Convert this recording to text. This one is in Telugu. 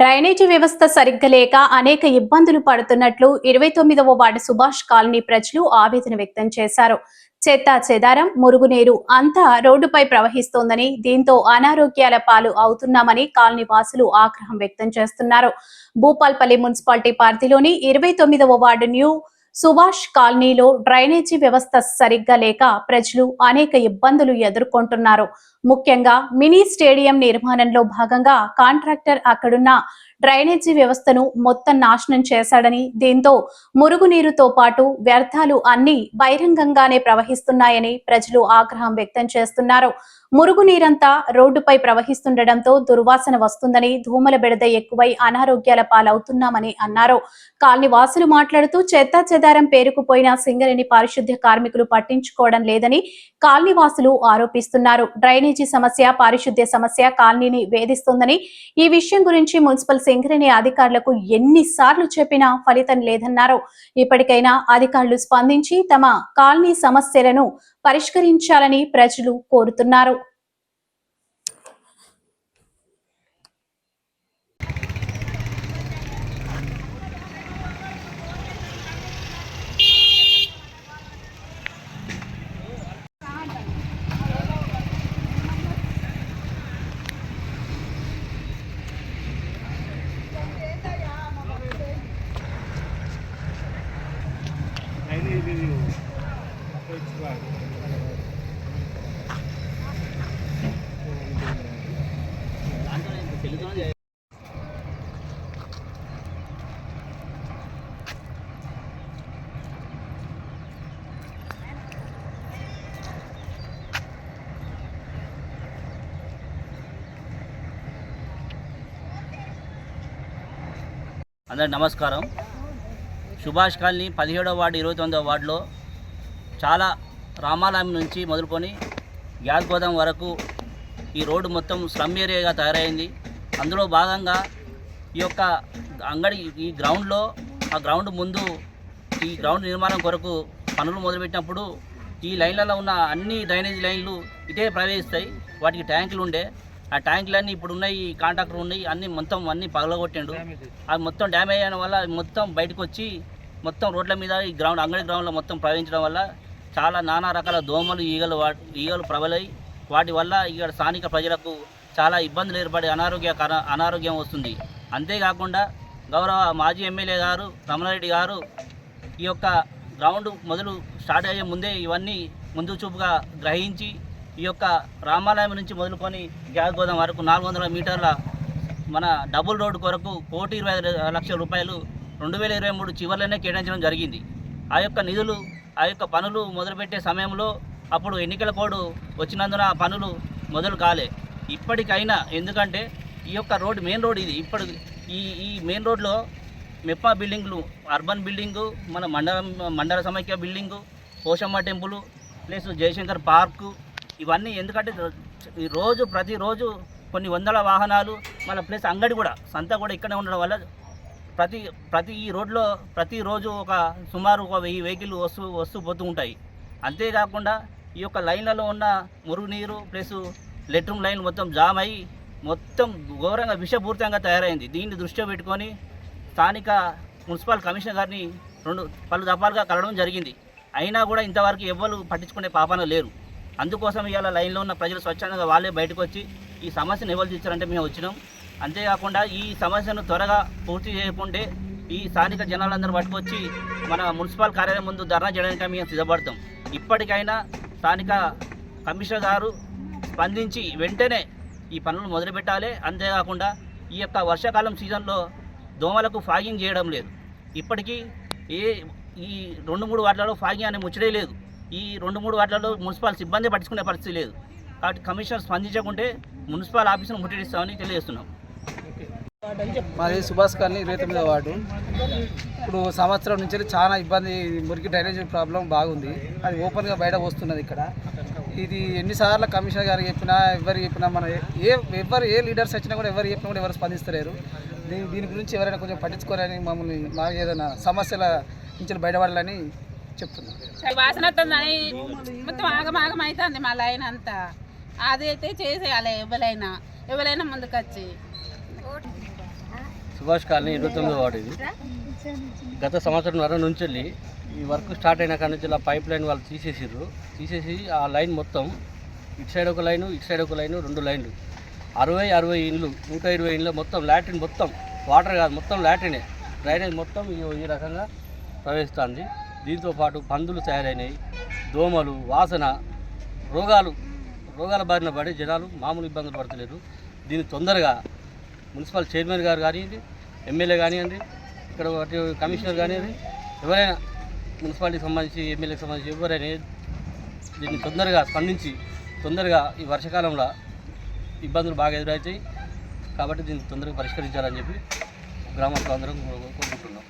డ్రైనేజీ వ్యవస్థ సరిగ్గా లేక అనేక ఇబ్బందులు పడుతున్నట్లు ఇరవై తొమ్మిదవ వార్డు సుభాష్ కాలనీ ప్రజలు ఆవేదన వ్యక్తం చేశారు. చెత్త చెదారం మురుగునీరు అంతా రోడ్డుపై ప్రవహిస్తోందని దీంతో అనారోగ్యాల పాలు అవుతున్నామని కాలనీ వాసులు ఆగ్రహం వ్యక్తం చేస్తున్నారు. భూపాల్పల్లి మున్సిపాలిటీ పరిధిలోని ఇరవై తొమ్మిదవ వార్డు న్యూ సుభాష్ కాలనీలో డ్రైనేజీ వ్యవస్థ సరిగ్గా లేక ప్రజలు అనేక ఇబ్బందులు ఎదుర్కొంటున్నారు. ముఖ్యంగా మినీ స్టేడియం నిర్మాణంలో భాగంగా కాంట్రాక్టర్ అక్కడున్న డ్రైనేజీ వ్యవస్థను మొత్తం నాశనం చేశాడని దీంతో మురుగునీరుతో పాటు వ్యర్థాలు అన్ని బహిరంగంగానే ప్రవహిస్తున్నాయని ప్రజలు ఆగ్రహం వ్యక్తం చేస్తున్నారు. మురుగునీరంతా రోడ్డుపై ప్రవహిస్తుండటంతో దుర్వాసన వస్తుందని ధూమల బెడద ఎక్కువై అనారోగ్యాల పాలవుతున్నామని అన్నారు. కాలనీ వాసులు మాట్లాడుతూ చెత్త చెదారం పేరుకుపోయిన సింగరేణి పారిశుద్ధ్య కార్మికులు పట్టించుకోవడం లేదని కాలనీ వాసులు ఆరోపిస్తున్నారు. డ్రైనేజీ సమస్య పారిశుద్ధ్య సమస్య కాలనీని వేధిస్తోందని ఈ విషయం గురించి మున్సిపల్ శంకరిని అధికారులకు ఎన్నిసార్లు చెప్పినా ఫలితం లేదన్నారు. ఇప్పటికైనా అధికారులు స్పందించి తమ కాలనీ సమస్యలను పరిష్కరించాలని ప్రజలు కోరుతున్నారు. అందరికి నమస్కారం. సుభాష్ కాలనీ పదిహేడవ వార్డు ఇరవై తొమ్మిదవ వార్డులో చాలా రామాలయం నుంచి మొదలుకొని గ్యాస్ గోదాం వరకు ఈ రోడ్డు మొత్తం స్లమ్ ఏరియాగా తయారైంది. అందులో భాగంగా ఈ యొక్క అంగడి ఈ గ్రౌండ్లో ఆ గ్రౌండ్ ముందు ఈ గ్రౌండ్ నిర్మాణం కొరకు పనులు మొదలుపెట్టినప్పుడు ఈ లైన్లలో ఉన్న అన్ని డ్రైనేజ్ లైన్లు ఇటే ప్రవేశిస్తాయి. వాటికి ట్యాంకులు ఉండే ఆ ట్యాంకులన్నీ ఇప్పుడు ఉన్నాయి ఈ కాంట్రాక్టర్ ఉన్నాయి అన్ని మొత్తం అన్ని పగలగొట్టిండు. అది మొత్తం డ్యామేజ్ అయిన వల్ల మొత్తం బయటకు వచ్చి మొత్తం రోడ్ల మీద ఈ గ్రౌండ్ అంగడి గ్రౌండ్లో మొత్తం ప్రవహించడం వల్ల చాలా నానా రకాల దోమలు ఈగలు ఈగలు ప్రబలై వాటి వల్ల ఇక్కడ స్థానిక ప్రజలకు చాలా ఇబ్బందులు ఏర్పడి అనారోగ్య అనారోగ్యం వస్తుంది. అంతేకాకుండా గౌరవ మాజీ ఎమ్మెల్యే గారు రమణారెడ్డి గారు ఈ యొక్క గ్రౌండ్ మొదలు స్టార్ట్ అయ్యే ముందే ఇవన్నీ ముందు చూపుగా గ్రహించి ఈ యొక్క రామాలయం నుంచి మొదలుకొని గ్యాస్ గోదాం వరకు నాలుగు వందల మీటర్ల మన డబుల్ రోడ్డు కొరకు కోటి ఇరవై ఐదు లక్షల రూపాయలు రెండు వేల ఇరవై మూడు చివరిలోనే కేటాయించడం జరిగింది. ఆ యొక్క నిధులు ఆ యొక్క పనులు మొదలుపెట్టే సమయంలో అప్పుడు ఎన్నికల కోడ్ వచ్చినందున ఆ పనులు మొదలు కాలే. ఇప్పటికైనా ఎందుకంటే ఈ యొక్క రోడ్ మెయిన్ రోడ్ ఇది. ఇప్పుడు ఈ ఈ మెయిన్ రోడ్లో మెప్పా బిల్డింగ్లు అర్బన్ బిల్డింగు మన మండలం మండల సమైక్య building Poshamma temple plus Jayashankar park ఇవన్నీ ఎందుకంటే ఈ రోజు ప్రతిరోజు కొన్ని వందల వాహనాలు మన ప్లస్ అంగడి కూడా సంత కూడా ఇక్కడే ఉండడం వల్ల ప్రతి ప్రతి ఈ రోడ్లో ప్రతిరోజు ఒక సుమారు ఒక వెయ్యి వెహికల్ వస్తూ వస్తూ పోతూ ఉంటాయి. అంతేకాకుండా ఈ యొక్క లైన్లలో ఉన్న మురుగునీరు ప్లస్ లెట్రూమ్ లైన్ మొత్తం జామ్ అయ్యి మొత్తం ఘోరంగా విషపూరితంగా తయారైంది. దీన్ని దృష్టిలో పెట్టుకొని స్థానిక మున్సిపల్ కమిషనర్ గారిని రెండు పలు దఫాలుగా కలవడం జరిగింది. అయినా కూడా ఇంతవరకు ఎవ్వరు పట్టించుకునే పాపన లేరు. అందుకోసం ఇవాళ లైన్లో ఉన్న ప్రజలు స్వచ్ఛందంగా వాళ్ళే బయటకు వచ్చి ఈ సమస్యను ఎవరు తీర్చారంటే మేము వచ్చినాం. అంతేకాకుండా ఈ సమస్యను త్వరగా పూర్తి చేయకుంటే ఈ స్థానిక జనాలందరూ పట్టుకొచ్చి మన మున్సిపల్ కార్యాలయం ముందు ధర్నా చేయడానికి మేము సిద్ధపడతాం. ఇప్పటికైనా స్థానిక కమిషనర్ గారు స్పందించి వెంటనే ఈ పనులు మొదలుపెట్టాలి. అంతేకాకుండా ఈ యొక్క వర్షాకాలం సీజన్లో దోమలకు ఫాగింగ్ చేయడం లేదు. ఇప్పటికీ ఏ ఈ రెండు మూడు వాటిలలో ఫాగింగ్ అనే ముచ్చడే లేదు. ఈ రెండు మూడు వాటిలలో మున్సిపల్ సిబ్బంది పట్టించుకునే పరిస్థితి లేదు. కాబట్టి కమిషనర్ స్పందించకుంటే మున్సిపల్ ఆఫీసును ముట్టడిస్తామని తెలియజేస్తున్నాం. మాది సుభాష్ కాలనీ ఇరవై తొమ్మిదో వార్డు. ఇప్పుడు సంవత్సరం నుంచి చాలా ఇబ్బంది మురికి డ్రైనేజ్ ప్రాబ్లం బాగుంది. అది ఓపెన్గా బయట వస్తున్నది ఇక్కడ. ఇది ఎన్నిసార్లు కమిషనర్ గారు చెప్పినా ఎవరు చెప్పినా మన ఏ ఎవరు ఏ లీడర్స్ వచ్చినా కూడా ఎవరు చెప్పినా కూడా ఎవరు స్పందిస్తలేరు. దీని దీని గురించి ఎవరైనా కొంచెం పట్టించుకోరని మమ్మల్ని మాకు ఏదైనా సమస్యల నుంచి బయటపడాలని చెప్తున్నాం. వాసన వస్తుందని మొత్తం ఆగమాగం అవుతుంది మా లైన్ అంతా. అది అయితే చేసేయాలి ఎవరైనా ఎవరైనా ముందుకొచ్చి. సుభాష్ కాలనీ ఇరవై తొమ్మిదో వార్డు ఇది. గత సంవత్సరంన్నర నుంచి వెళ్ళి ఈ వర్క్ స్టార్ట్ అయిన కాడ నుంచి ఆ పైప్ లైన్ వాళ్ళు తీసేసిర్రు. తీసేసి ఆ లైన్ మొత్తం ఇటు సైడ్ ఒక లైను ఇటు సైడ్ ఒక లైను రెండు లైన్లు. అరవై అరవై ఇండ్లు నూట ఇరవై ఇండ్లు మొత్తం లాట్రిన్ మొత్తం వాటర్ కాదు మొత్తం లాట్రినే. డ్రైనేజ్ మొత్తం ఈ ఈ రకంగా ప్రవహిస్తుంది దీంతోపాటు పందులు తయారైనాయి. దోమలు వాసన రోగాలు రోగాల బారిన పడి జనాలు మామూలు ఇబ్బందులు పడతలేరు. దీన్ని తొందరగా మున్సిపల్ చైర్మన్ గారు కానివ్వండి ఎమ్మెల్యే కానివ్వండి ఇక్కడ కమిషనర్ కానివ్వండి ఎవరైనా మున్సిపాలిటీకి సంబంధించి ఎమ్మెల్యేకి సంబంధించి ఎవరైనా దీన్ని తొందరగా స్పందించి తొందరగా ఈ వర్షాకాలంలో ఇబ్బందులు బాగా ఎదురవుతాయి. కాబట్టి దీన్ని తొందరగా పరిష్కరించాలని చెప్పి గ్రామస్తులందరం కోరుకుంటున్నాం.